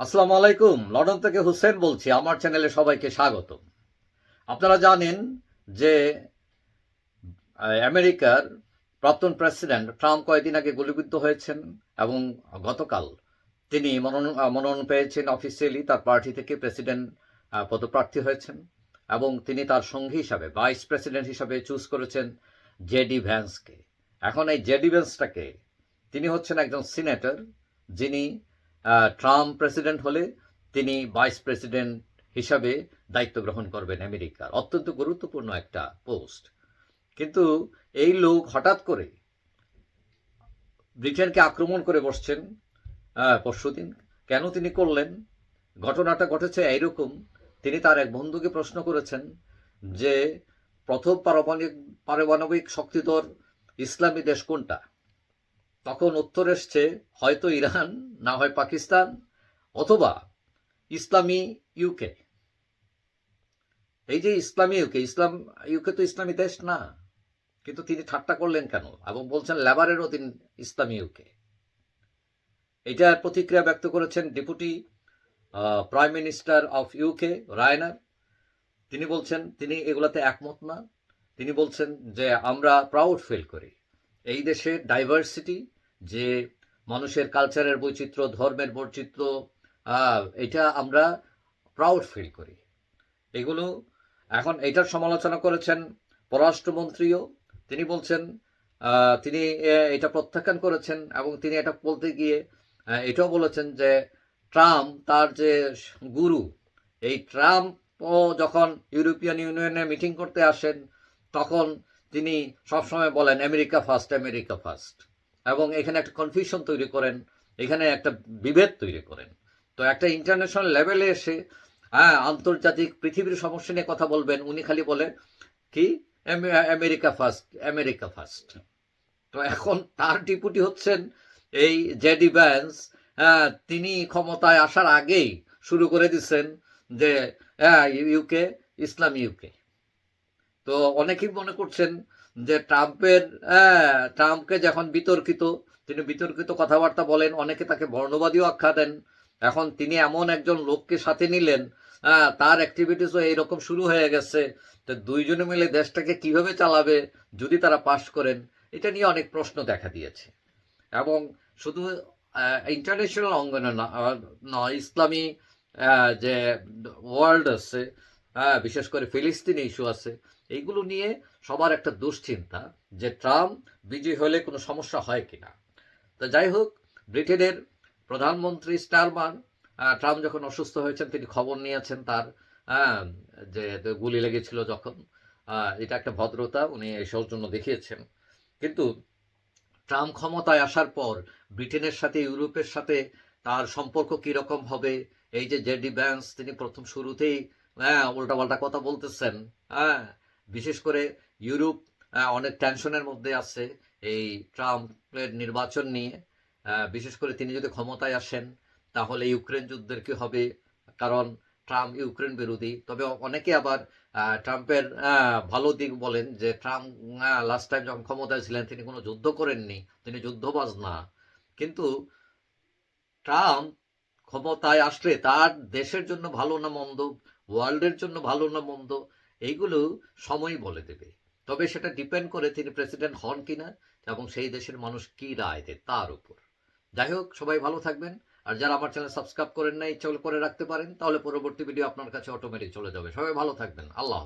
আসসালামু আলাইকুম, লন্ডন থেকে হুসেন বলছি, আমার চ্যানেলে সবাইকে স্বাগত আপনারা জানেন যে আমেরিকার প্রাক্তন প্রেসিডেন্ট ট্রাম্প কয়েকদিন আগে গুলিবিদ্ধ হয়েছেন এবং গতকাল তিনি মনোনয়ন মনোনয়ন পেয়েছেন অফিসিয়ালি, তার পার্টি থেকে প্রেসিডেন্ট পদপ্রার্থী হয়েছেন এবং তিনি তার সঙ্গী হিসাবে, ভাইস প্রেসিডেন্ট হিসাবে চুজ করেছেন জেডি ভ্যান্সকে। এখন এই জেডি ভ্যান্সটাকে, তিনি হচ্ছেন একজন সিনেটর, যিনি ট্রাম্প প্রেসিডেন্ট হলে তিনি ভাইস প্রেসিডেন্ট হিসাবে দায়িত্ব গ্রহণ করবেন আমেরিকার। অত্যন্ত গুরুত্বপূর্ণ একটা পোস্ট। কিন্তু এই লোক হঠাৎ করে ব্রিটেনকে আক্রমণ করে বসছেন পরশুদিন কেন তিনি করলেন? ঘটনাটা ঘটেছে এইরকম, তিনি তার এক বন্ধুকে প্রশ্ন করেছেন যে, প্রথম পারমাণবিক পারমাণবিক শক্তিধর ইসলামী দেশ কোনটা? তখন উত্তর এসছে, হয়তো ইরান না হয় পাকিস্তান অথবা ইসলামী ইউকে এই যে ইসলামী ইউকে ইসলাম ইউকে তো ইসলামী দেশ না, কিন্তু তিনি ঠাট্টা করলেন কেন? এবং বলছেন লেবারের অধীন ইসলামী ইউকে এটার প্রতিক্রিয়া ব্যক্ত করেছেন deputy prime minister of UK Rayner. তিনি বলছেন, তিনি এগুলাতে একমত না। তিনি বলছেন যে আমরা প্রাউড ফিল করি। এই দেশে ডাইভার্সিটি যে মানুষের কালচারের বৈচিত্র্য, ধর্মের বৈচিত্র্য এটা আমরা প্রাউড ফিল করি। এগুলো এখন এটার সমালোচনা করেছেন পররাষ্ট্রমন্ত্রীও। তিনি বলছেন তিনি এটা প্রত্যাখ্যান করেছেন এবং তিনি এটা বলতে গিয়ে এটাও বলেছেন যে ট্রাম্প তার যে গুরু, এই ট্রাম্পও যখন ইউরোপিয়ান ইউনিয়নে মিটিং করতে আসেন, তখন তিনি সবসময় বলেন, আমেরিকা ফার্স্ট আমেরিকা ফার্স্ট। এবং এখানে একটা কনফিউশন তৈরি করেন, এখানে একটা বিভেদ তৈরি করেন। তো একটা ইন্টারন্যাশনাল লেভেলে এসে হ্যাঁ আন্তর্জাতিক পৃথিবীর সমস্যা নিয়ে কথা বলবেন, উনি খালি বলেন কি? আমেরিকা ফার্স্ট আমেরিকা ফার্স্ট তো এখন তার ডিপুটি হচ্ছেন এই জেডি ব্যান্স তিনি ক্ষমতায় আসার আগেই শুরু করে দিচ্ছেন যে হ্যাঁ ইউকে ইসলাম ইউকে তো অনেকেই মনে করছেন যে ট্রাম্পের হ্যাঁ, ট্রাম্পকে যখন বিতর্কিত তিনি বিতর্কিত কথাবার্তা বলেন অনেকে তাকে বর্ণবাদীও আখ্যা দেন। এখন তিনি এমন একজন লোককে সাথে নিলেন হ্যাঁ, তার অ্যাক্টিভিটিসও এইরকম শুরু হয়ে গেছে। তো দুইজনে মিলে দেশটাকে কীভাবে চালাবে যদি তারা পাশ করেন এটা নিয়ে অনেক প্রশ্ন দেখা দিয়েছে। এবং শুধু ইন্টারন্যাশনাল অঙ্গনে না নয় ইসলামী যে ওয়ার্ল্ড আছে হ্যাঁ বিশেষ করে ফিলিস্তিনি ইস্যু আছে এইগুলো নিয়ে সবার একটা দুশ্চিন্তা যে ট্রাম্প বিজয়ী হলে কোনো সমস্যা হয় কিনা। তো যাই হোক ব্রিটেনের প্রধানমন্ত্রী স্টারমান ট্রাম্প যখন অসুস্থ হয়েছেন তিনি খবর নিয়েছেন তার হ্যাঁ, যে গুলি লেগেছিল যখন এটা একটা ভদ্রতা উনি এই সৌজন্য দেখিয়েছেন। কিন্তু ট্রাম্প ক্ষমতায় আসার পর ব্রিটেনের সাথে ইউরোপের সাথে তার সম্পর্ক কীরকম হবে? এই যে জেডি ব্যান্স তিনি প্রথম শুরুতেই হ্যাঁ উল্টাপাল্টা কথা বলতেছেন। হ্যাঁ বিশেষ করে ইউরোপ অনেক টেনশনের মধ্যে আছে এই ট্রাম্পের নির্বাচন নিয়ে। বিশেষ করে তিনি যদি ক্ষমতায় আসেন, তাহলে ইউক্রেন যুদ্ধের কি হবে? কারণ ট্রাম্প ইউক্রেন বিরোধী। তবে অনেকে আবার ট্রাম্পের ভালো দিক বলেন যে, ট্রাম্প লাস্ট টাইম যখন ক্ষমতায় ছিলেন, তিনি কোনো যুদ্ধ করেননি। তিনি যুদ্ধবাজ না। কিন্তু ট্রাম্প ক্ষমতায় আসলে তার দেশের জন্য ভালো না মন্দ ওয়ার্ল্ডের জন্য ভালো না মন্দ, এইগুলো সময় বলে দেবে। তবে সেটা ডিপেন্ড করে তিনি প্রেসিডেন্ট হন কিনা এবং সেই দেশের মানুষ কি রায় দেয় তার উপর। যাই হোক, সবাই ভালো থাকবেন। আর যারা আমার চ্যানেল সাবস্ক্রাইব করেন নাই চল করে রাখতে পারেন, তাহলে পরবর্তী ভিডিও আপনার কাছে অটোমেটিক চলে যাবে। সবাই ভালো থাকবেন। আল্লাহ